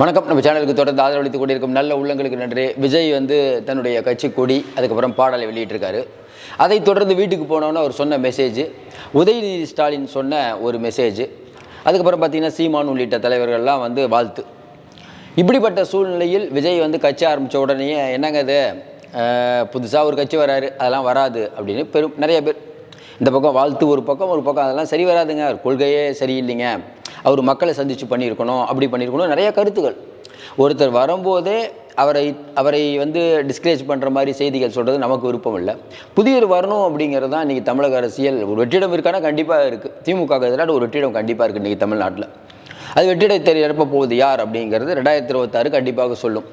வணக்கம். நம்ம சேனலுக்கு தொடர்ந்து ஆதரவளித்துக் கொண்டிருக்கும் நல்ல உள்ளங்களுக்கு நன்றி. விஜய் வந்து தன்னுடைய கட்சி கொடி அதுக்கப்புறம் பாடலை வெளியிட்டிருக்காரு. அதை தொடர்ந்து வீட்டுக்கு போனோன்னு அவர் சொன்ன மெசேஜ் உதயநிதி ஸ்டாலின் சொன்ன ஒரு மெசேஜ் அதுக்கப்புறம் பார்த்தீங்கன்னா சீமான் உள்ளிட்ட தலைவர்கள்லாம் வந்து வாழ்த்து. இப்படிப்பட்ட சூழ்நிலையில் விஜய் வந்து கட்சி ஆரம்பித்த உடனே என்னங்க இது? புதுசாக ஒரு கட்சி வராரு அதெல்லாம் வராது அப்படின்னு பெரும் நிறைய பேர் இந்த பக்கம் வாழ்த்து ஒரு பக்கம் ஒரு பக்கம் அதெல்லாம் சரி வராதுங்க. அவர் கொள்கையே சரியில்லைங்க. அவர் மக்களை சந்தித்து பண்ணியிருக்கணும் அப்படி பண்ணியிருக்கணும் நிறைய கருத்துக்கள் ஒருத்தர் வரும்போதே அவரை அவரை வந்து டிஸ்கரேஜ் பண்ணுற மாதிரி செய்திகள் சொல்கிறது நமக்கு விருப்பம் இல்லை. புதியர் வரணும் அப்படிங்கிறது தான் இன்றைக்கி தமிழக அரசியல். ஒரு வெற்றிடம் இருக்கானா? கண்டிப்பாக இருக்குது திமுக எதிராக ஒரு வெற்றிடம் கண்டிப்பாக இருக்குது இன்றைக்கி தமிழ்நாட்டில். அது வெற்றிடத்தை நிரப்ப போகுது யார் அப்படிங்கிறது ரெண்டாயிரத்தி இருபத்தாறு கண்டிப்பாக சொல்லும்.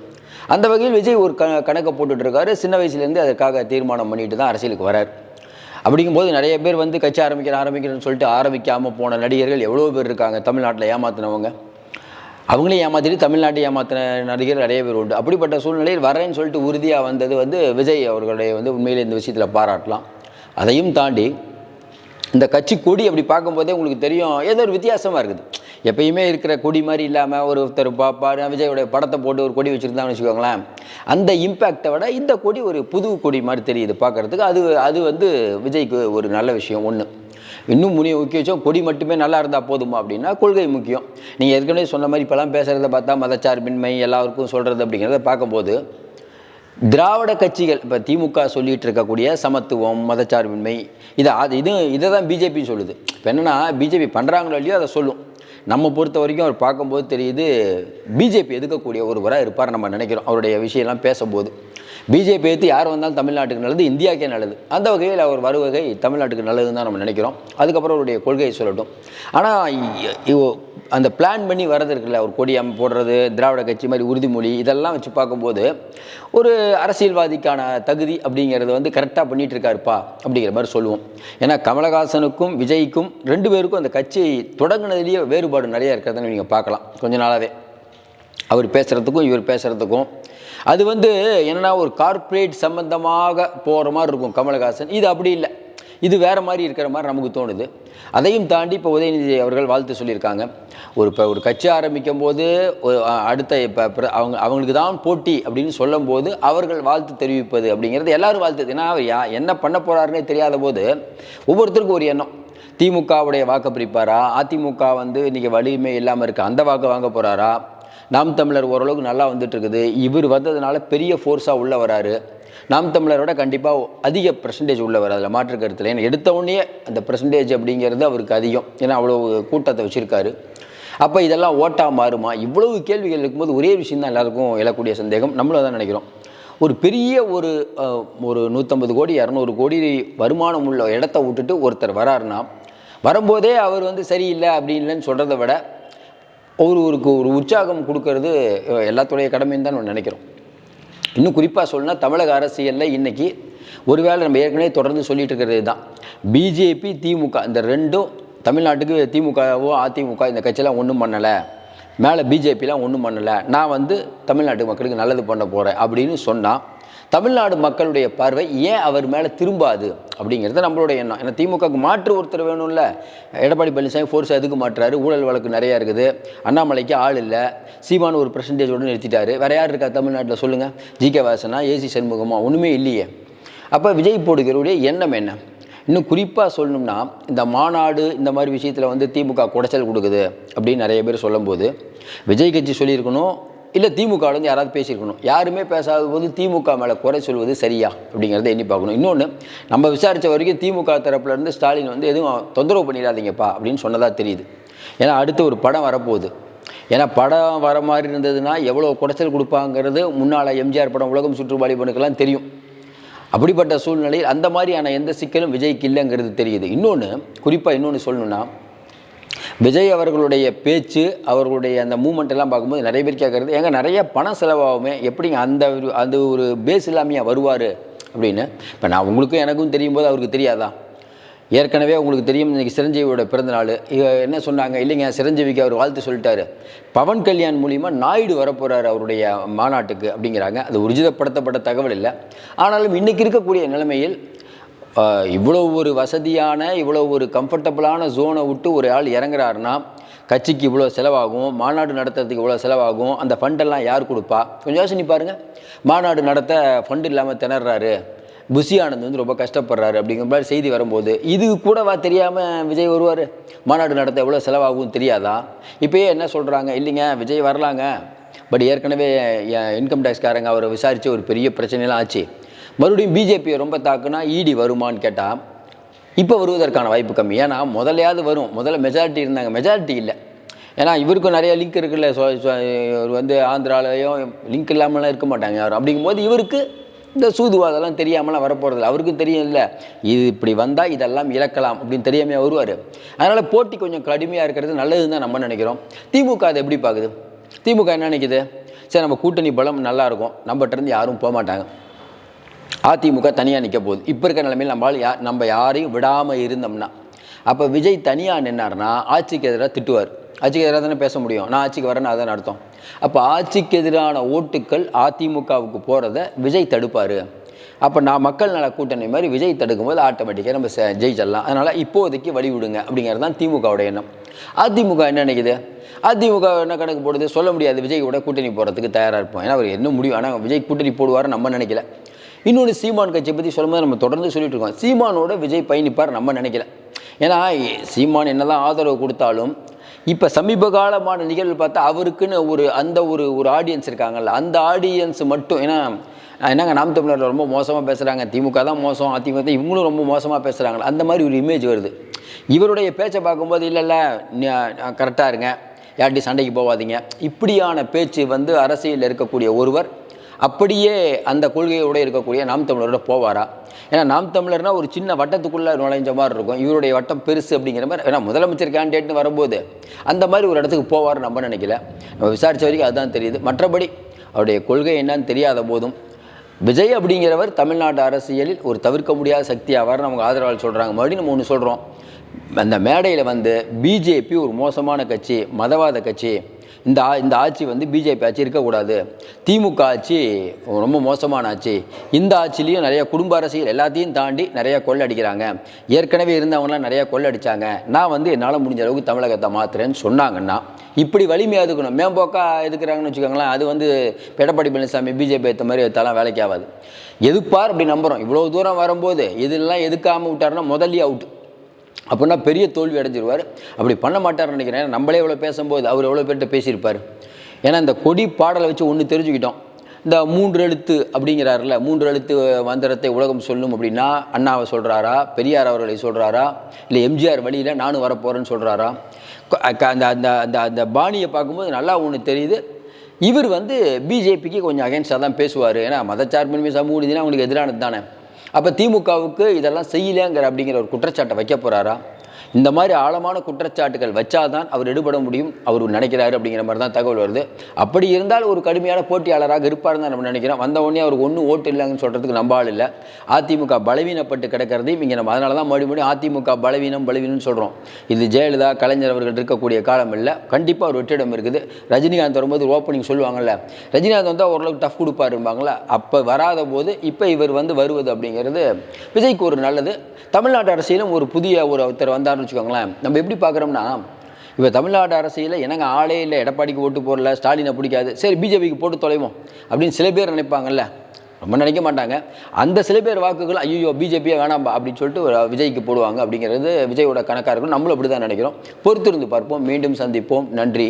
அந்த வகையில் விஜய் ஒரு க கணக்கை போட்டுட்ருக்காரு சின்ன வயசுலேருந்து அதுக்காக தீர்மானம் பண்ணிட்டு தான் அரசியலுக்கு வரார். அப்படிங்கும்போது நிறைய பேர் வந்து கட்சி ஆரம்பிக்கிறேன் ஆரம்பிக்கிறேன்னு சொல்லிட்டு ஆரம்பிக்காமல் போன நடிகர்கள் எவ்வளோ பேர் இருக்காங்க தமிழ்நாட்டில் ஏமாத்தினவங்க? அவங்களையும் ஏமாற்றிட்டு தமிழ்நாட்டை ஏமாத்தின நடிகர் நிறைய பேர் உண்டு. அப்படிப்பட்ட சூழ்நிலையில் வரேன்னு சொல்லிட்டு உறுதியாக வந்தது வந்து விஜய் அவர்களுடைய வந்து உண்மையிலே இந்த விஷயத்தில் பாராட்டலாம். அதையும் தாண்டி இந்த கட்சி கொடி அப்படி பார்க்கும்போதே உங்களுக்கு தெரியும் ஏதோ ஒரு வித்தியாசமாக இருக்குது. எப்பயுமே இருக்கிற கொடி மாதிரி இல்லாமல் ஒரு ஒருத்தர் பாப்பாரு விஜயோடைய படத்தை போட்டு ஒரு கொடி வச்சுருந்தாங்கன்னு வச்சுக்கோங்களேன். அந்த இம்பேக்டை விட இந்த கொடி ஒரு புது கொடி மாதிரி தெரியுது பார்க்குறதுக்கு. அது அது வந்து விஜய்க்கு ஒரு நல்ல விஷயம் ஒன்று இன்னும் முனிய முக்கிய கொடி மட்டுமே நல்லா இருந்தால் போதுமா அப்படின்னா கொள்கை முக்கியம். நீங்கள் ஏற்கனவே சொன்ன மாதிரி இப்போலாம் பேசுகிறத பார்த்தா மதச்சார்பின்மை எல்லாருக்கும் சொல்கிறது அப்படிங்கிறத பார்க்கும்போது திராவிட கட்சிகள் இப்போ திமுக சொல்லிகிட்டு இருக்கக்கூடிய சமத்துவம் மதச்சார்பின்மை இதை அது இது இதை தான் பிஜேபி சொல்லுது. இப்போ என்னென்னா பிஜேபி பண்ணுறாங்களோ இல்லையோ அதை சொல்லும். நம்ம பொறுத்த வரைக்கும் அவர் பார்க்கும்போது தெரியுது பிஜேபி எதுக்கக்கூடிய ஒருவராக இருப்பார் நம்ம நினைக்கிறோம். அவருடைய விஷயம்லாம் பேசும்போது. பிஜேபி எடுத்து யார் வந்தாலும் தமிழ்நாட்டுக்கு நல்லது இந்தியாவுக்கே நல்லது. அந்த வகையில் அவர் வருவகை தமிழ்நாட்டுக்கு நல்லதுன்னு தான் நம்ம நினைக்கிறோம். அதுக்கப்புறம் அவருடைய கொள்கையை சொல்லட்டும். ஆனால் அந்த பிளான் பண்ணி வர்றது இருக்குல்ல ஒரு கொடி அம் போடுறது திராவிட கட்சி மாதிரி உறுதிமொழி இதெல்லாம் வச்சு பார்க்கும்போது ஒரு அரசியல்வாதிக்கான தகுதி அப்படிங்கிறது வந்து கரெக்டாக பண்ணிட்டு இருக்காருப்பா அப்படிங்கிற மாதிரி சொல்லுவோம். ஏன்னா கமலஹாசனுக்கும் விஜய்க்கும் ரெண்டு பேருக்கும் அந்த கட்சி தொடங்கினதுலேயே வேறுபாடு நிறையா இருக்கிறதுன்னு நீங்கள் பார்க்கலாம் கொஞ்ச நாளாகவே அவர் பேசுகிறதுக்கும் இவர் பேசுகிறதுக்கும் அது வந்து என்னென்னா ஒரு கார்ப்பரேட் சம்பந்தமாக போகிற மாதிரி இருக்கும் கமலஹாசன். இது அப்படி இல்லை. இது வேறு மாதிரி இருக்கிற மாதிரி நமக்கு தோணுது. அதையும் தாண்டி இப்போ உதயநிதி அவர்கள் வாழ்த்து சொல்லியிருக்காங்க. ஒரு இப்போ ஒரு கட்சி ஆரம்பிக்கும் போது அடுத்த இப்போ அவங்க அவங்களுக்கு தான் போட்டி அப்படின்னு சொல்லும்போது அவர்கள் வாழ்த்து தெரிவிப்பது அப்படிங்கிறது எல்லாரும் வாழ்த்து ஏன்னா அவர் யா என்ன பண்ண போகிறாருன்னே தெரியாத போது ஒவ்வொருத்தருக்கும் ஒரு எண்ணம். திமுகவுடைய வாக்கு பிரிப்பாரா? அதிமுக வந்து இன்றைக்கி வலிமை இல்லாமல் இருக்குது அந்த வாக்கு வாங்க போகிறாரா நாம் தமிழர் ஓரளவுக்கு நல்லா வந்துட்டுருக்குது. இவர் வந்ததுனால பெரிய ஃபோர்ஸாக உள்ளே வராரு. நாம் தமிழரோட கண்டிப்பாக அதிக பர்சன்டேஜ் உள்ளவர் அதில் மாற்று கருத்தில். ஏன்னா எடுத்த உடனே அந்த பர்சன்டேஜ் அப்படிங்கிறது அவருக்கு அதிகம். ஏன்னா அவ்வளோ கூட்டத்தை வச்சுருக்காரு. அப்போ இதெல்லாம் ஓட்டாக மாறுமா? இவ்வளவு கேள்விகள் இருக்கும்போது ஒரே விஷயம் தான் எல்லாருக்கும் எழக்கூடிய சந்தேகம். நம்மளும் தான் நினைக்கிறோம். ஒரு பெரிய ஒரு ஒரு நூற்றம்பது கோடி இரநூறு கோடி வருமானம் உள்ள இடத்த விட்டுட்டு ஒருத்தர் வராருன்னா வரும்போதே அவர் வந்து சரியில்லை அப்படி இல்லைன்னு சொல்கிறத விட ஒரு ஒரு ஒரு உற்சாகம் கொடுக்கறது எல்லாத்துடைய கடமைன்னு தான் நினைக்கிறோம். இன்னும் குறிப்பாக சொல்லுனா தமிழக அரசியலில் இன்றைக்கி ஒருவேளை நம்ம ஏற்கனவே தொடர்ந்து சொல்லிட்டு இருக்கிறது தான். பிஜேபி திமுக இந்த ரெண்டும் தமிழ்நாட்டுக்கு திமுகவோ அதிமுக இந்த கட்சியெலாம் ஒன்றும் பண்ணலை. மேலே பிஜேபிலாம் ஒன்றும் பண்ணலை. நான் வந்து தமிழ்நாட்டு மக்களுக்கு நல்லது பண்ண போகிறேன் அப்படின்னு சொன்னால் தமிழ்நாடு மக்களுடைய பார்வை ஏன் அவர் மேலே திரும்பாது அப்படிங்கிறது நம்மளுடைய எண்ணம். ஏன்னா திமுகவுக்கு மாற்று ஒருத்தர் வேணும்ல. எடப்பாடி பழனிசாமி ஃபோர்ஸ் எதுக்கு மாற்றுறாரு ஊழல் வழக்கு நிறையா இருக்குது. அண்ணாமலைக்கு ஆள் இல்லை. சீமான் ஒரு பர்சன்டேஜோடு நிறுத்திட்டாரு. வேறு யார் இருக்கா தமிழ்நாட்டில் சொல்லுங்கள் ஜி கே வாசனா ஏசி சண்முகமா? ஒன்றுமே இல்லையே. அப்போ விஜய் போடுகிறவருடைய எண்ணம் என்ன? இன்னும் குறிப்பாக சொல்லணும்னா இந்த மாநாடு இந்த மாதிரி விஷயத்தில் வந்து திமுக குடைச்சல் கொடுக்குது அப்படின்னு நிறைய பேர் சொல்லும்போது விஜய் கட்சி சொல்லியிருக்கணும் இல்லை திமுகவிலேருந்து வந்து யாராவது பேசியிருக்கணும். யாருமே பேசாத போது திமுக மேலே குறை சொல்வது சரியா? அப்படிங்கிறத எண்ணி பார்க்கணும். இன்னொன்று நம்ம விசாரித்த வரைக்கும் திமுக தரப்புலேருந்து ஸ்டாலின் வந்து எதுவும் தொந்தரவு பண்ணிடாதீங்கப்பா அப்படின்னு சொன்னதாக தெரியுது. ஏன்னா அடுத்து ஒரு படம் வரப்போகுது. ஏன்னா படம் வர மாதிரி இருந்ததுன்னா எவ்வளோ குடைச்சல் கொடுப்பாங்கிறது முன்னால் எம்ஜிஆர் படம் உலகம் சுற்றுவாலிபனுக்கெல்லாம் தெரியும். அப்படிப்பட்ட சூழ்நிலையில் அந்த மாதிரியான எந்த சிக்கலும் விஜய்க்கு இல்லைங்கிறது தெரியுது. இன்னொன்று குறிப்பாக இன்னொன்று சொல்லணுன்னா விஜய் அவர்களுடைய பேச்சு அவர்களுடைய அந்த மூமெண்ட் எல்லாம் பார்க்கும்போது நிறைய பேர் கேட்குறது ஏங்க நிறைய பணம் செலவாகுமே எப்படிங்க அந்த ஒரு அந்த ஒரு பேஸ் இல்லாமையா வருவார்? அப்படின்னு. இப்போ நான் உங்களுக்கும் எனக்கும் தெரியும் போது அவருக்கு தெரியாதா? ஏற்கனவே உங்களுக்கு தெரியும் இன்றைக்கி சிரஞ்சீவியோட பிறந்தநாள் இ- என்ன சொன்னாங்க? இல்லைங்க சிரஞ்சீவிக்கு அவர் வாழ்த்து சொல்லிட்டாரு. பவன் கல்யாண் மூலிமா நாயுடு வரப்போகிறார் அவருடைய மாநாட்டுக்கு அப்படிங்கிறாங்க. அது உறுதிப்படுத்தப்பட்ட தகவல் இல்லை. ஆனாலும் இன்றைக்கி இருக்கக்கூடிய நிலைமையில் இவ்வளோ ஒரு வசதியான இவ்வளோ ஒரு கம்ஃபர்டபுளான ஜோனை விட்டு ஒரு ஆள் இறங்குறாருன்னா கட்சிக்கு இவ்வளோ செலவாகும் மாநாடு நடத்துறதுக்கு இவ்வளோ செலவாகும் அந்த ஃபண்டெல்லாம் யார் கொடுப்பா? கொஞ்சம் யோசனை பாருங்கள் மாநாடு நடத்த ஃபண்டு இல்லாமல் திணறாரு. புஷி ஆனந்த் வந்து ரொம்ப கஷ்டப்படுறாரு அப்படிங்கிற மாதிரி செய்தி வரும்போது இது கூடவா தெரியாமல் விஜய் வருவார்? மாநாடு நடத்த எவ்வளோ செலவாகும் தெரியாதா? இப்போயே என்ன சொல்கிறாங்க இல்லைங்க விஜய் வரலாங்க. பட் ஏற்கனவே இன்கம் டேக்ஸ்காரங்க அவரை விசாரித்து ஒரு பெரிய பிரச்சனைலாம் ஆச்சு. மறுபடியும் பிஜேபியை ரொம்ப தாக்குனா இடி வருமான்னு கேட்டால் இப்போ வருவதற்கான வாய்ப்பு கம்மி. ஏன்னா முதலையாவது வரும். முதல்ல மெஜாரிட்டி இருந்தாங்க. மெஜாரிட்டி இல்லை. ஏன்னா இவருக்கும் நிறைய லிங்க் இருக்குல்ல. இவர் வந்து ஆந்திராலையும் லிங்க் இல்லாமலாம் இருக்க மாட்டாங்க யாரும். அப்படிங்கும்போது இவருக்கு இந்த சூதுவாதெல்லாம் தெரியாமலாம் வரப்போகிறதில்ல அவருக்கும் தெரியும் இல்லை இது இப்படி வந்தால் இதெல்லாம் இழக்கலாம் அப்படின்னு தெரியாமையா வருவார். அதனால் போட்டி கொஞ்சம் கடுமையாக இருக்கிறது நல்லதுன்னு தான் நம்ம நினைக்கிறோம். திமுக அதை எப்படி பார்க்குது? திமுக என்ன நினைக்குது? சரி நம்ம கூட்டணி பலம் நல்லாயிருக்கும். நம்மகிட்டருந்து யாரும் போக மாட்டாங்க அதிமுக தனியாக நிற்க போகுது. இப்போ இருக்க நிலைமையில் நம்மளால் யா நம்ம யாரையும் விடாமல் இருந்தோம்னா அப்போ விஜய் தனியாக நின்னார்னா ஆட்சிக்கு எதிராக திட்டுவார். ஆட்சிக்கு எதிராக தானே பேச முடியும். நான் ஆட்சிக்கு வரேன்னு அதான் அர்த்தம். அப்போ ஆட்சிக்கு எதிரான ஓட்டுக்கள் அதிமுகவுக்கு போகிறத விஜய் தடுப்பார். அப்போ நான் மக்கள் நல கூட்டணி மாதிரி விஜய் தடுக்கும்போது ஆட்டோமேட்டிக்காக நம்ம ஜெயிச்சிடலாம். அதனால் இப்போதைக்கு வழி விடுங்க அப்படிங்கிறது தான் திமுகவோட எண்ணம். அதிமுக என்ன நினைக்குது? அதிமுக என்ன கணக்கு போடுது? சொல்ல முடியாது. விஜய் கூட கூட்டணி போகிறதுக்கு தயாராக இருப்போம். ஏன்னா அவர் என்ன முடியும்? ஆனால் விஜய் கூட்டணி போடுவார் நம்ம நினைக்கல. இன்னொன்று சீமான் கட்சியை பற்றி சொல்லும்போது நம்ம தொடர்ந்து சொல்லிட்டு இருக்கோம். சீமானோட விஜய் பயணிப்பார் நம்ம நினைக்கல. ஏன்னா சீமான் என்னதான் ஆதரவு கொடுத்தாலும் இப்போ சமீப காலமான நிகழ்வு பார்த்தா அவருக்குன்னு ஒரு அந்த ஒரு ஒரு ஆடியன்ஸ் இருக்காங்கல்ல அந்த ஆடியன்ஸ் மட்டும் ஏன்னா என்னங்க நாம் தமிழரில் ரொம்ப மோசமாக பேசுகிறாங்க திமுக தான் மோசம் அதிமுக தான் இவங்களும் ரொம்ப மோசமாக பேசுகிறாங்க அந்த மாதிரி ஒரு இமேஜ் வருது. இவருடைய பேச்சை பார்க்கும்போது இல்லைல்ல கரெக்டாக இருங்க. யார்ட்டி சண்டைக்கு போகாதீங்க. இப்படியான பேச்சு வந்து அரசியலில் இருக்கக்கூடிய ஒருவர் அப்படியே அந்த கொள்கையோடு இருக்கக்கூடிய நாம் தமிழரோட போவாரா? ஏன்னா நாம் தமிழர்னா ஒரு சின்ன வட்டத்துக்குள்ளே நுழைஞ்ச மாதிரி இருக்கும். இவருடைய வட்டம் பெருசு அப்படிங்கிற மாதிரி. ஏன்னா முதலமைச்சர் கேண்டிடேட்னு வரும்போது அந்த மாதிரி ஒரு இடத்துக்கு போவார் நம்ம நினைக்கல. நம்ம விசாரித்த வரைக்கும் அதுதான் தெரியுது. மற்றபடி அவருடைய கொள்கை என்னன்னு தெரியாத போதும் விஜய் அப்படிங்கிறவர் தமிழ்நாட்டு அரசியலில் ஒரு தவிர்க்க முடியாத சக்தி ஆவார்னு நமக்கு ஆதரவாளர் சொல்கிறாங்க மறுபடியும் நம்ம ஒன்று சொல்கிறோம் அந்த மேடையில் வந்து பிஜேபி ஒரு மோசமான கட்சி மதவாத கட்சி. இந்த ஆ இந்த ஆட்சி வந்து பிஜேபி ஆட்சி இருக்கக்கூடாது. திமுக ஆட்சி ரொம்ப மோசமான ஆட்சி. இந்த ஆட்சிலையும் நிறைய குடும்ப அரசியல் எல்லாத்தையும் தாண்டி நிறைய கொள்ளடிக்கிறாங்க ஏற்கனவே இருந்தவங்களாம் நிறைய கொள்ளடிச்சாங்க நான் வந்து என்னால் முடிஞ்ச அளவுக்கு தமிழகத்தை மாத்துறேன்னு சொன்னாங்கன்னா இப்படி வலிமையாக இருக்கணும். மேம்போக்காக எதுக்குறாங்கன்னு வச்சுக்கோங்களேன் அது வந்து எடப்பாடி பழனிசாமி பிஜேபி ஏற்ற மாதிரி எடுத்தாலாம் வேலைக்கு ஆகாது. எதுப்பார் அப்படி நம்புகிறோம் இவ்வளோ தூரம் வரும்போது இதெல்லாம் எதுக்காமல் விட்டாருன்னா முதல்லயே அவுட் அப்படின்னா பெரிய தோல்வி அடைஞ்சிருவார். அப்படி பண்ண மாட்டார்னு நினைக்கிறேன். நம்மளே எவ்வளோ பேசும்போது அவர் எவ்வளோ பேர்கிட்ட பேசியிருப்பார். ஏன்னா இந்த கொடி பாடலை வச்சு ஒன்று தெரிஞ்சுக்கிட்டோம். இந்த மூன்று எழுத்து அப்படிங்கிறாருல மூன்று எழுத்து மந்திரத்தை உலகம் சொல்லும் அப்படின்னா அண்ணாவை சொல்கிறாரா பெரியார் அவர்களை சொல்கிறாரா இல்லை எம்ஜிஆர் வழியில் நானும் வரப்போகிறேன்னு சொல்கிறாரா அந்த அந்த அந்த அந்த பாணியை பார்க்கும்போது நல்லா ஒன்று தெரியுது. இவர் வந்து பிஜேபிக்கு கொஞ்சம் அகேன்ஸ்டாக தான் பேசுவார். ஏன்னா மதச்சார்பின்மை சமூக நீதினா அவங்களுக்கு எதிரானது தானே. அப்போ திமுகவுக்கு இதெல்லாம் செய்யலையாங்கிற அப்படிங்கிற ஒரு குற்றச்சாட்டை வைக்க போகிறாரா இந்த மாதிரி ஆழமான குற்றச்சாட்டுகள் வச்சாதான் அவர் எடுபட முடியும் அவர் நினைக்கிறாரு அப்படிங்கிற மாதிரி தான் தகவல் வருது. அப்படி இருந்தால் ஒரு கடுமையான போட்டியாளராக இருப்பார் தான் நம்ம நினைக்கிறோம். வந்த உடனே அவருக்கு ஒன்றும் ஓட்டு இல்லைன்னு சொல்கிறதுக்கு நம்ப ஆள் இல்லை. அதிமுக பலவீனப்பட்டு கிடக்கிறதையும் இங்கே நம்ம அதனால தான் மறுபடியும் அதிமுக பலவீனம் பலவீனம்னு சொல்கிறோம் இது ஜெயலலிதா கலைஞர் அவர்கள் இருக்கக்கூடிய காலம் இல்லை. கண்டிப்பாக ஒரு வெற்றிடம் இருக்குது. ரஜினிகாந்த் வரும்போது ஓப்பனிங் சொல்லுவாங்கல்ல ரஜினிகாந்த் வந்தால் ஓரளவுக்கு டஃப் கொடுப்பாருப்பாங்களா அப்போ வராத போது இப்போ இவர் வந்து வருவது அப்படிங்கிறது விஜய்க்கு ஒரு நல்லது. தமிழ்நாட்டு அரசியலும் ஒரு புதிய ஒரு ஒருத்தர் வந்தார்னு வச்சுக்கோங்களேன். நம்ம எப்படி பார்க்குறோம்னா இப்போ தமிழ்நாடு அரசியலில் எனக்கு ஆளே இல்லை எடப்பாடிக்கு ஓட்டு போடல ஸ்டாலினை பிடிக்காது. சரி பிஜேபிக்கு போட்டு தொலைவோம் அப்படின்னு சில பேர் நினைப்பாங்கல்ல. ரொம்ப நினைக்க மாட்டாங்க. அந்த சில பேர் வாக்குகள் ஐயோ பிஜேபியே வேணாம்பா அப்படின்னு சொல்லிட்டு விஜய்க்கு போடுவாங்க அப்படிங்கிறது விஜயோட கணக்காக இருக்கும் நம்மளும் அப்படி தான் நினைக்கிறோம். பொறுத்திருந்து பார்ப்போம். மீண்டும் சந்திப்போம். நன்றி.